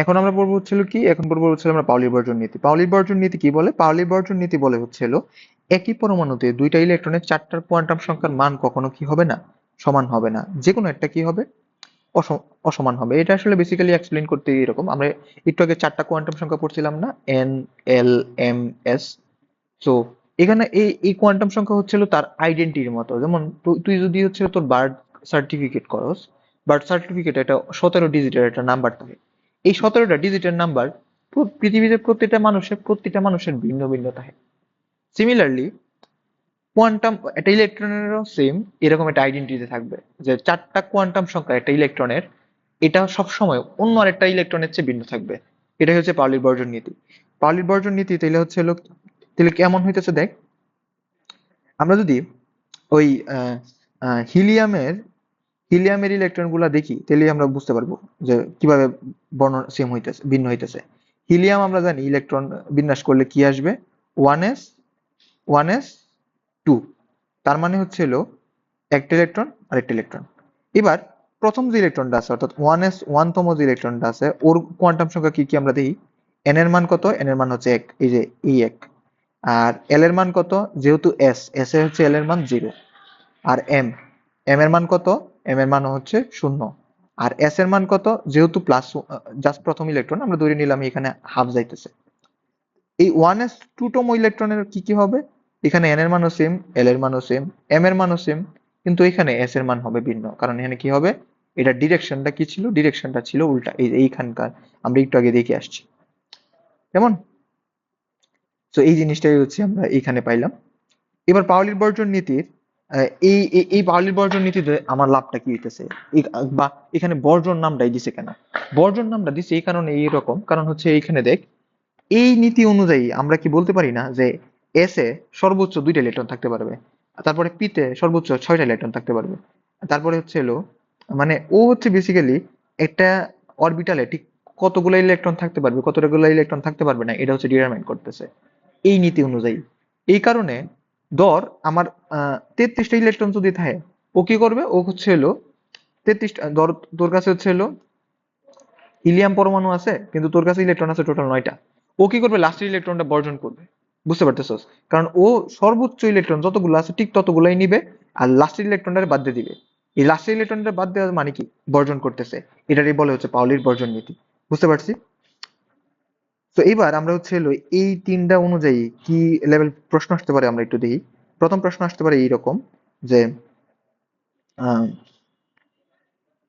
এখন আমরা পড়ব হচ্ছিল কি? এখন পড়ব হচ্ছিল আমরা পাউলির বর্জন নীতি। পাউলির বর্জন নীতি কি বলে? পাউলির বর্জন নীতি বলে হচ্ছিল একই পরমাণুতে দুইটা ইলেকট্রনের চারটার কোয়ান্টাম সংখ্যার মান কখনো কি হবে না? সমান হবে না। যে কোনো একটা কি হবে? অস- অসমান হবে। এটা আসলে বেসিক্যালি এক্সপ্লেন করতে এরকম। আমরা একটু আগে চারটা কোয়ান্টাম সংখ্যা পড়ছিলাম না? এন এল এম এস তো এখানে এই এই কোয়ান্টাম সংখ্যা হচ্ছিল তার আইডেন্টিটির মতো। যেমন তুই- তুই যদি হচ্ছে তোর বার্থ সার্টিফিকেট করস বার্থ সার্টিফিকেট এটা সতেরো ডিজিটের একটা নাম্বার থাকে। এই সতেরোটা ডিজিটের নাম্বার পৃথিবীতে প্রত্যেকটা মানুষের প্রত্যেকটা মানুষের ভিন্ন ভিন্ন থাকে। সিমিলারলি কোয়ান্টাম একটা ইলেকট্রনেরও সেম এরকম একটা আইডেন্টিটি থাকবে যে চারটা কোয়ান্টাম সংখ্যা, একটা ইলেকট্রনের এটা সবসময় অন্য আরেকটা ইলেকট্রনের চেয়ে ভিন্ন থাকবে। এটাই হচ্ছে পাউলির বর্জন নীতি। পাউলির বর্জন নীতি তাহলে হচ্ছে হলো, তাহলে কেমন হইতেছে দেখ, আমরা যদি ওই হিলিয়ামের হিলিয়ামের ইলেকট্রনগুলা দেখি তাহলে আমরা বুঝতে পারব যে কীভাবে বর্ণ সেম হইতেছে, ভিন্ন হইতেছে। হিলিয়াম আমরা জানি ইলেকট্রন বিন্যাস করলে কি আসবে? One S one S two তার মানে হচ্ছে হলো একটা ইলেকট্রন আর একটা ইলেকট্রন এবার প্রথম যে ইলেকট্রনটা আছে, অর্থাৎ ওয়ান এস ওয়ানতম যে ইলেকট্রনটা আছে, ওর কোয়ান্টাম সংখ্যা কি কি আমরা দেখি? এন এর মান কত? এন এর মান হচ্ছে এক, এই যে এই এক। আর এল এর মান কত? যেহেতু এস এস এ হচ্ছে এল এর মান জিরো আর এম এম এর মান কত? এম এর মান হচ্ছে শূন্য। আর এস এর মান কত? যেহেতু প্লাস জাস্ট প্রথম ইলেকট্রন আমরা ধরে নিলাম এখানে হাফ যাইতেছে। এই ওয়ান এস টুতম ইলেকট্রনের কি কি হবে? এখানে এন এর মানও সেম এল এর মানও সেম এম এর মানও সেম কিন্তু এখানে এস এর মান হবে ভিন্ন। কারণ এখানে কি হবে? এটা ডিরেকশনটা কি ছিল? ডিরেকশনটা ছিল উল্টা। এই এইখানকার, আমরা একটু আগে দেখে আসছি। কেমন? তো এই জিনিসটাই হচ্ছে আমরা এইখানে পাইলাম। এবার পাওলির বর্জন নীতির এই, এই- পাওলির বর্জন নীতিতে আমার লাভটা কি হইতেছে? বা এখানে বর্জন নামটাই দিছে কেন? বর্জন নামটা দিছে এই কারণে এইরকম কারণ হচ্ছে এইখানে দেখ, এই নীতি অনুযায়ী আমরা কি বলতে পারি না যে এস এ সর্বোচ্চ দুইটা ইলেকট্রন থাকতে পারবে, তারপরে পিতে সর্বোচ্চ ছয়টা ইলেকট্রন থাকতে পারবে, তারপরে হচ্ছে এলো মানে ও হচ্ছে বেসিক্যালি একটা অরবিটালে ঠিক কতগুলো ইলেকট্রন থাকতে পারবে, কতগুলো ইলেকট্রন থাকতে পারবে না, এটা হচ্ছে ডিটারমাইন করতেছে। এই নীতি অনুযায়ী। এই কারণে ধর আমার তেত্রিশটা ইলেকট্রন যদি থাকে, ও কি করবে? ও হচ্ছে হলো তেত্রিশটা ধর তোর কাছে হচ্ছে হলো হিলিয়াম পরমাণু আছে, কিন্তু তোর কাছে ইলেকট্রন আছে টোটাল নয়টা। ও কি করবে? লাস্টের ইলেকট্রনটা বর্জন করবে। বুঝতে পারতেছস? কারণ ও সর্বোচ্চ ইলেকট্রন যতগুলো আছে, ঠিক ততগুলোই নিবে, আর লাস্টের ইলেকট্রনটা বাদ দিয়ে দিবে। এই লাস্টের ইলেকট্রনটা বাদ দেওয়ার মানে কি? বর্জন করতেছে। এটারই বলে হচ্ছে পাউলির বর্জন নীতি। বুঝতে পারছি? তো এইবার আমরা হচ্ছে হলো এই তিনটা অনুযায়ী কি লেভেল প্রশ্ন আসতে পারে আমরা একটু দেখি। প্রথম প্রশ্ন আসতে পারে এইরকম যে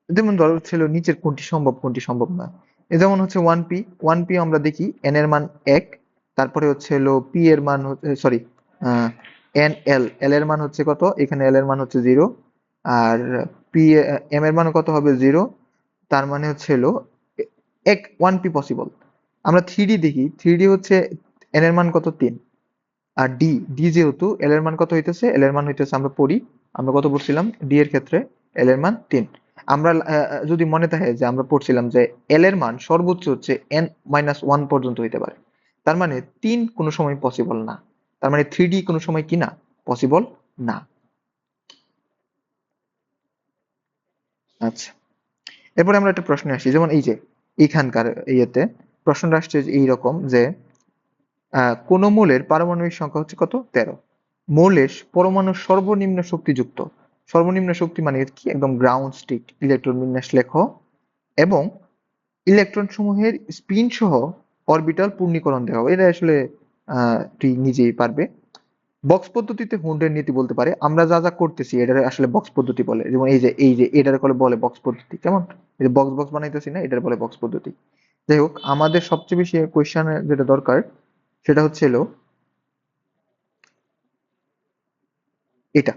যেমন ধরো ছিল নিচের কোনটি সম্ভব কোনটি সম্ভব না। যেমন হচ্ছে ওয়ান পি ওয়ান পি আমরা দেখি এন এর মান এক, তারপরে হচ্ছে হলো পি এর মান সরি এন এল এল এর মান হচ্ছে কত? এখানে এল এর মান হচ্ছে জিরো আর পি এম এর মান কত হবে জিরো তার মানে হচ্ছে হলো এক ওয়ান পি পসিবল আমরা থ্রি দেখি থ্রি হচ্ছে এন এর মান কত? তিন। আর ডি ডি যেহেতু এল এর মান কত হইতেছে? এল এর মান হইতেছে আমরা পড়ি, আমরা কত পড়ছিলাম? ডি এর ক্ষেত্রে এল এর মান তিন। আমরা যদি মনে থাকে যে আমরা পড়ছিলাম যে এল এর মান সর্বোচ্চ হচ্ছে এন মাইনাস ওয়ান পর্যন্ত হইতে পারে। তার মানে তিন কোনো সময় পসিবল না। তার মানে থ্রি ডি কোনো সময় কি না? পসিবল না। আচ্ছা। এরপরে আমরা একটা প্রশ্নে আসি, যেমন এই যে, এইখানকার ইয়েতে প্রশ্নটা আসছে এইরকম যে কোন মৌলের পারমাণবিক সংখ্যা হচ্ছে কত? তেরো। মৌলের পরমাণু সর্বনিম্ন শক্তিযুক্ত। সর্বনিম্ন শক্তি মানে কি? একদম গ্রাউন্ড স্টেট ইলেকট্রন বিন্যাস লেখো। এবং ইলেকট্রন সমূহের স্পিন সহ অরবিটাল পূর্ণীকরণ দেওয়া। এটা আসলে তুই নিজেই পারবে। বক্স পদ্ধতিতে হুন্ডের নীতি বলতে পারে, আমরা যা যা করতেছি এটা আসলে বক্স পদ্ধতি বলে। যেমন এই যে এই যে, এটার বলে বক্স পদ্ধতি। কেমন? বক্স বক্স বানাইতেছি না, এটার বলে বক্স পদ্ধতি। যাই হোক আমাদের সবচেয়ে বেশি কোয়েশ্চেনের যেটা দরকার সেটা হচ্ছে এটা।